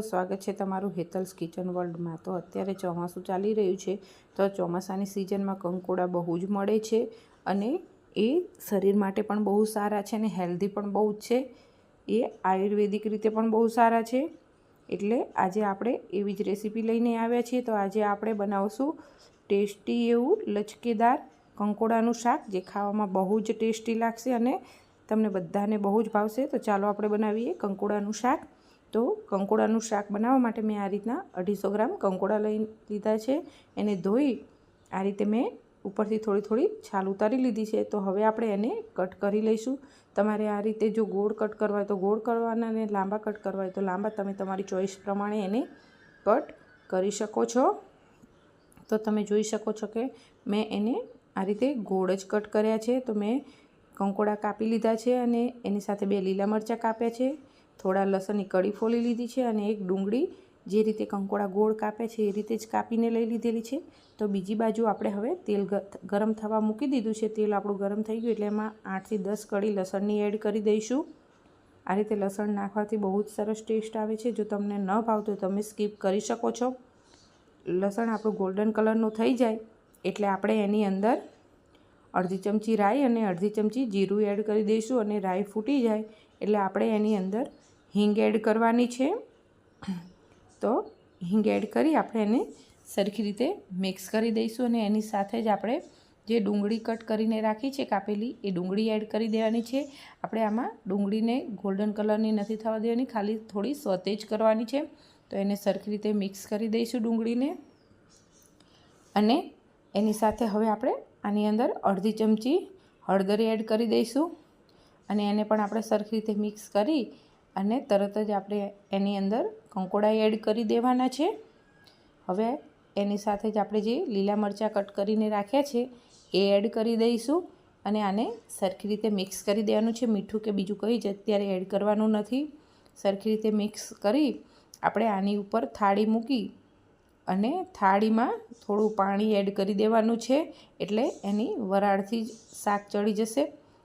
સ્વાગત છે તમારું હેતલ્સ કિચન વર્લ્ડમાં. તો અત્યારે ચોમાસું ચાલી રહ્યું છે, તો ચોમાસાની સિઝનમાં કંકોડા બહુ જ મળે છે અને એ શરીર માટે પણ બહુ સારા છે અને હેલ્ધી પણ બહુ જ છે. એ આયુર્વેદિક રીતે પણ બહુ સારા છે. એટલે આજે આપણે એવી જ રેસીપી લઈને આવ્યા છીએ. તો આજે આપણે બનાવશું ટેસ્ટી એવું લચકેદાર કંકોડાનું શાક, જે ખાવામાં બહુ જ ટેસ્ટી લાગશે અને તમને બધાને બહુ જ ભાવશે. તો ચાલો આપણે બનાવીએ કંકોડાનું શાક. તો કંકોડાનું શાક બનાવવા માટે મેં આ રીતના અઢીસો ગ્રામ કંકોડા લઈ લીધા છે. એને ધોઈ આ રીતે મેં ઉપરથી થોડી થોડી છાલ ઉતારી લીધી છે. તો હવે આપણે એને કટ કરી લઈશું. તમારે આ રીતે જો ગોળ કટ કરવા હોય તો ગોળ કરવાના અને લાંબા કટ કરવા હોય તો લાંબા. તમે તમારી ચોઈસ પ્રમાણે એને કટ કરી શકો છો. તો તમે જોઈ શકો છો કે મેં એને આ રીતે ગોળ જ કટ કર્યા છે. તો મેં કંકોડા કાપી લીધા છે અને એની સાથે બે લીલા મરચાં કાપ્યા છે. થોડા લસણની કડી ફોલી લીધી છે અને એક ડુંગળી જે રીતે કંકોડા ગોળ કાપે છે એ રીતે જ કાપીને લઈ લીધેલી છે. તો બીજી બાજુ આપણે હવે તેલ ગરમ થવા મૂકી દીધું છે. તેલ આપણું ગરમ થઈ ગયું એટલે એમાં આઠથી દસ કડી લસણની એડ કરી દઈશું. આ રીતે લસણ નાખવાથી બહુ જ સરસ ટેસ્ટ આવે છે. જો તમને ન ભાવતો તમે સ્કીપ કરી શકો છો. લસણ આપણું ગોલ્ડન કલરનું થઈ જાય એટલે આપણે એની અંદર અડધી ચમચી રાઈ અને અડધી ચમચી જીરું એડ કરી દઈશું અને રાઈ ફૂટી જાય એટલે આપણે એની અંદર હિંગ એડ કરવાની છે. તો હિંગ એડ કરી આપણે એને સરખી રીતે મિક્સ કરી દઈશું અને એની સાથે જ આપણે જે ડુંગળી કટ કરીને રાખી છે, કાપેલી, એ ડુંગળી એડ કરી દેવાની છે. આપણે આમાં ડુંગળીને ગોલ્ડન કલરની નથી થવા દેવાની, ખાલી થોડી સોતેજ કરવાની છે. તો એને સરખી રીતે મિક્સ કરી દઈશું ડુંગળીને. અને એની સાથે હવે આપણે આની અંદર અડધી ચમચી હળદર એડ કરી દઈશું. અને એને પણ આપણે સરખી રીતે મિક્સ કરી અને તરત જ આપણે એની અંદર કંકોડા એડ કરી દેવાના છે. હવે એની સાથે જ આપણે જે લીલા મરચાં કટ કરીને રાખ્યા છે, એ એડ કરી દઈશું અને આને સરખી રીતે મિક્સ કરી દેવાનું છે. મીઠું કે બીજું કંઈ જ અત્યારે એડ કરવાનું નથી. સરખી રીતે મિક્સ કરી આપણે આની ઉપર થાળી મૂકી અને થાળીમાં થોડું પાણી એડ કરી દેવાનું છે, એટલે એની વરાળથી જ શાક ચડી જશે.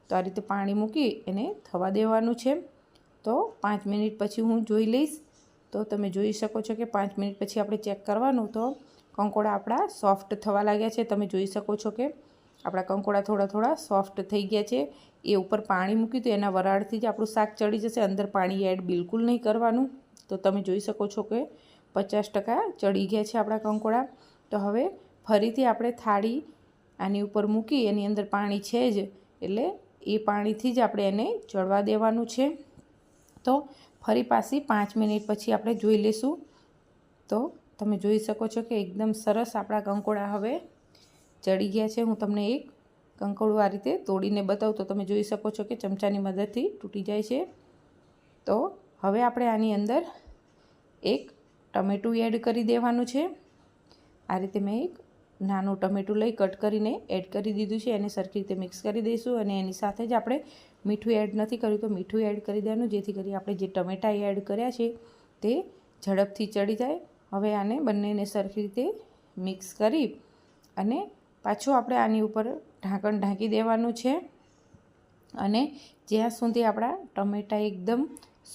તો આ રીતે પાણી મૂકી એને થવા દેવાનું છે. તો પાંચ મિનિટ પછી હું જોઈ લઈશ. તો તમે જોઈ શકો છો કે પાંચ મિનિટ પછી આપણે ચેક કરવાનું તો કંકોડા આપણા સોફ્ટ થવા લાગ્યા છે. તમે જોઈ શકો છો કે આપણા કંકોડા થોડા થોડા સોફ્ટ થઈ ગયા છે. એ ઉપર પાણી મૂક્યું તો એના વરાળથી જ આપણું શાક ચડી જશે. અંદર પાણી એડ બિલકુલ નહીં કરવાનું. તો તમે જોઈ શકો છો કે પચાસ ટકા ચડી ગયા છે આપણા કંકોડા. તો હવે ફરીથી આપણે થાળી આની ઉપર મૂકી, એની અંદર પાણી છે જ, એટલે એ પાણીથી જ આપણે એને ચડવા દેવાનું છે. તો ફરી પાછી પાંચ મિનિટ પછી આપણે જોઈ લઈશું. તો તમે જોઈ શકો છો કે એકદમ સરસ આપણા કંકોડા હવે ચડી ગયા છે. હું તમને એક કંકોડું આ રીતે તોડીને બતાવું તો તમે જોઈ શકો છો કે ચમચાની મદદથી તૂટી જાય છે. તો હવે આપણે આની અંદર એક ટમેટું એડ કરી દેવાનું છે. આ રીતે મેં એક નાનું ટમેટું લઈ કટ કરીને એડ કરી દીધું છે. એને સરખી રીતે મિક્સ કરી દઈશું અને એની સાથે જ આપણે મીઠું એડ નથી કર્યું તો મીઠું એડ કરી દેવાનું, જેથી કરી આપણે જે ટમેટાં એડ કર્યા છે તે ઝડપથી ચડી જાય. હવે આને બંનેને સરખી રીતે મિક્સ કરી અને પાછું આપણે આની ઉપર ઢાંકણ ઢાંકી દેવાનું છે. અને જ્યાં સુધી આપણા ટમેટાં એકદમ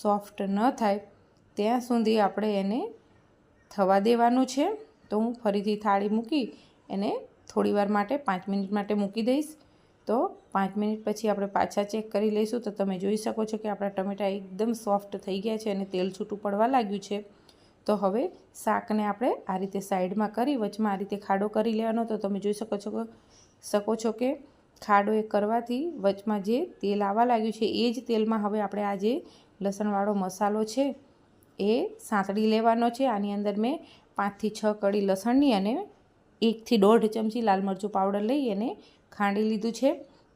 સોફ્ટ ન થાય, ત્યાં સુધી આપણે એને થવા દેવાનું છે. તો હું ફરીથી થાળી મૂકી એને થોડીવાર માટે, પાંચ મિનિટ માટે મૂકી દઈશ. તો પાંચ મિનિટ પછી આપણે પાછા ચેક કરી લઈશું. તો તમે જોઈ શકો છો કે આપણા ટમેટા એકદમ સોફ્ટ થઈ ગયા છે અને તેલ છૂટું પડવા લાગ્યું છે. તો હવે શાકને આપણે આ રીતે સાઈડમાં કરી, વચમાં આ રીતે ખાડો કરી લેવાનો. તો તમે જોઈ શકો છો શકો છો કે ખાડો એ કરવાથી વચમાં જે તેલ આવવા લાગ્યું છે, એ જ તેલમાં હવે આપણે આ જે લસણવાળો મસાલો છે, એ સાંતળી લેવાનો છે. આની અંદર મેં પાંચથી છ કળી લસણની અને એકથી દોઢ ચમચી લાલ મરચું પાવડર લઈ અને ખાંડી લીધું છે.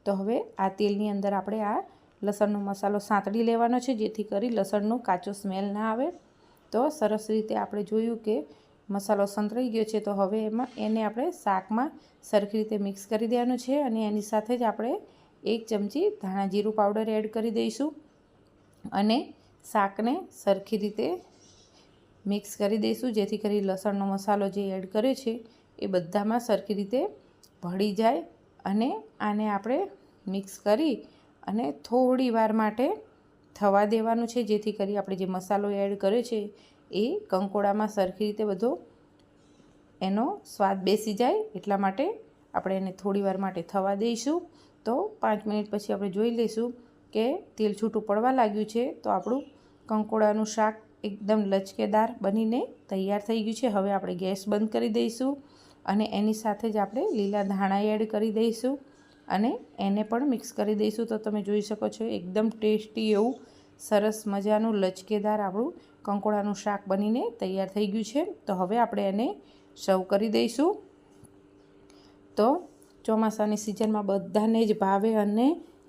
તો હવે આ તેલની અંદર આપણે આ લસણનો મસાલો સાંતળી લેવાનો છે, જેથી કરી લસણનો કાચો સ્મેલ ના આવે. તો સરસ રીતે આપણે જોયું કે મસાલો સંતળાઈ ગયો છે, તો હવે એમાં એને આપણે શાકમાં સરખી રીતે મિક્સ કરી દેવાનું છે અને એની સાથે જ આપણે એક ચમચી ધાણા જીરું પાવડર એડ કરી દઈશું અને શાકને સરખી રીતે મિક્સ કરી દઈશું, જેથી કરી લસણનો મસાલો જે એડ કર્યો છે એ બધામાં સરખી રીતે ભળી જાય અને આને આપણે મિક્સ કરી અને થોડી વાર માટે થવા દેવાનું છે. જેથી કરી આપણે જે મસાલો એડ કર્યો છે એ કંકોડામાં સરખી રીતે બધો એનો સ્વાદ બેસી જાય. એટલા માટે આપણે એને થોડી વાર માટે થવા દઈશું. તો પાંચ મિનિટ પછી આપણે જોઈ લઈશું કે તેલ છૂટું પડવા લાગ્યું છે. તો આપણું કંકોડાનું શાક એકદમ લચકેદાર બનીને તૈયાર થઈ ગયું છે. હવે આપણે ગેસ બંધ કરી દઈશું. અને એની સાથે જ આપણે લીલા ધાણા એડ કરી દઈશું અને એને પણ મિક્સ કરી દઈશું. તો તમે જોઈ શકો છો, એકદમ ટેસ્ટી એવું સરસ મજાનું લચકેદાર આપણું કંકોડાનું શાક બનીને તૈયાર થઈ ગયું છે. તો હવે આપણે એને સર્વ કરી દઈશું. તો ચોમાસાની સિઝનમાં બધાને જ ભાવે અને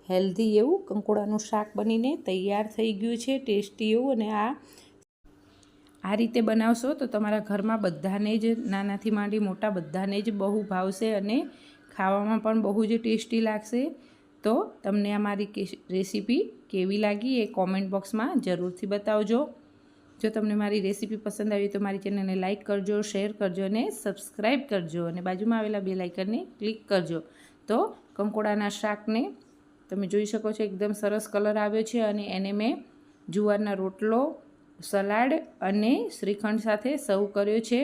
હેલ્ધી એવું કંકોડાનું શાક બનીને તૈયાર થઈ ગયું છે. ટેસ્ટી એવું અને આ આ રીતે બનાવશો તો તમારા ઘરમાં બધાને જ નાનાથી માંડી મોટા બધાને જ બહુ ભાવશે અને ખાવામાં પણ બહુ જ ટેસ્ટી લાગશે. તો તમને આ મારી રેસીપી કેવી લાગી એ કોમેન્ટ બોક્સમાં જરૂરથી બતાવજો. જો તમને મારી રેસીપી પસંદ આવી તો મારી ચેનલને લાઇક કરજો, શેર કરજો અને સબસ્ક્રાઈબ કરજો અને બાજુમાં આવેલા બે લાઇકનને ક્લિક કરજો. તો કંકોડાના શાકને તમે જોઈ શકો છો, એકદમ સરસ કલર આવ્યો છે અને એને મેં જુવારના રોટલો સલાડ અને શ્રીખંડ સાથે સર્વ કર્યો છે.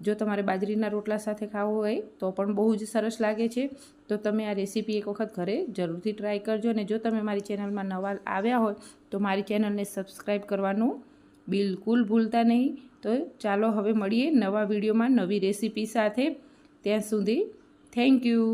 જો તમારે બાજરીના રોટલા સાથે ખાવો હોય તો પણ બહુ જ સરસ લાગે છે. તો તમે આ રેસીપી એક વખત ઘરે જરૂરથી ટ્રાય કરજો અને જો તમે મારી ચેનલમાં નવા આવ્યા હોય તો મારી ચેનલને સબસ્ક્રાઈબ કરવાનું બિલકુલ ભૂલતા નહીં. તો ચાલો હવે મળીએ નવા વિડીયોમાં નવી રેસીપી સાથે. ત્યાં સુધી થેન્ક યુ.